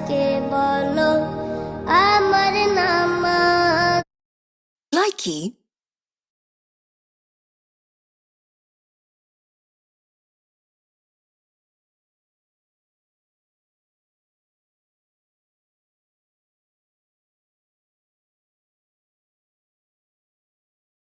আজকে বলো আমার নাম লাইকি